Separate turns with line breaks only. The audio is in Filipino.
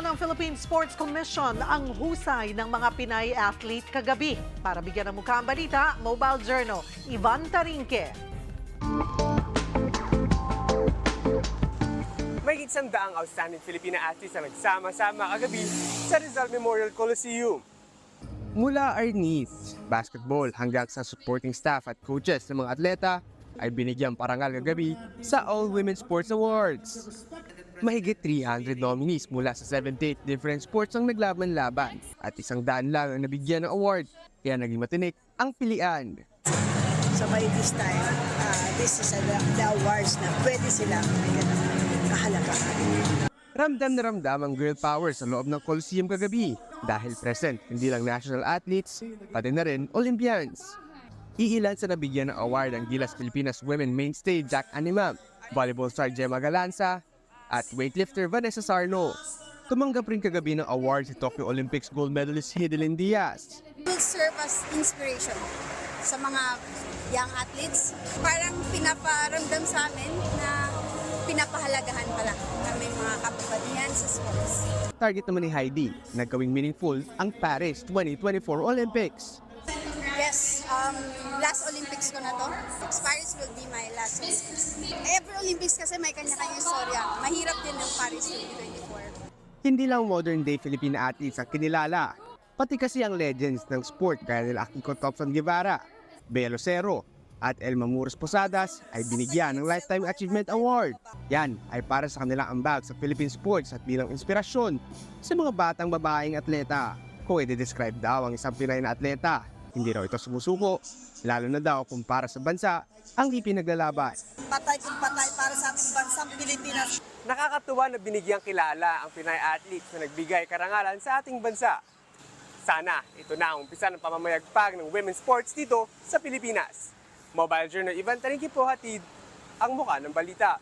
Ng Philippine Sports Commission ang husay ng mga Pinay athlete kagabi. Para bigyan ng mukha ang balita, Mobile Journal, Ivan Tarinque.
May isang daang outstanding Filipina athletes na nagsama-sama kagabi sa Rizal Memorial Coliseum. Mula Arnis, basketball hanggang sa supporting staff at coaches ng mga atleta ay binigyan parangal kagabi sa All Women Sports Awards. Mahigit 300 nominees mula sa 78 different sports ang naglaban-laban at isang daan lang ang nabigyan ng award kaya naging matinik ang pilian.
So by this time, uh, this is the, the awards na pwede silang kahalagahan.
Ramdam na ramdam ang girl power sa loob ng Coliseum kagabi dahil present hindi lang national athletes, pati na rin Olympians. Iilan sa nabigyan ng award ang Gilas Pilipinas Women Mainstay Jack Animam, volleyball star Gemma Galanza, at weightlifter Vanessa Sarno. Tumanggap rin kagabi ng award si Tokyo Olympics gold medalist Hidilyn Diaz.
will serve as inspiration sa mga young athletes. Parang pinaparamdam sa amin na pinapahalagahan pala may mga kapabalihan sa sports.
Target naman ni Heidi na gawing meaningful ang Paris 2024 Olympics.
Yes, um, last Olympics ko na to. Paris will be my last Olympics. Every Olympics kasi may kanya-kanya istorya. Mahirap din ng Paris 2024.
Hindi lang modern day Filipina athletes ang kinilala, pati kasi ang legends ng sport gaya nila Akiko Thompson Guevara, Bea Lucero, at Elma Muros Posadas ay binigyan ng Lifetime Achievement Award. Yan ay para sa kanilang ambag sa Philippine sports at bilang inspirasyon sa mga batang babaeng atleta. Kung i-describe daw ang isang Pinay na atleta, hindi raw ito sumusuko, lalo na daw kung para sa bansa ang ipinaglalaban.
Patay kung patay para sa ating bansang Pilipinas.
Nakakatuwa na binigyang kilala ang Pinay athletes na nagbigay karangalan sa ating bansa. Sana ito na ang umpisa ng pamamayagpag ng women's sports dito sa Pilipinas. Mobile Journal Ivan Tarinki po hatid ang muka ng balita.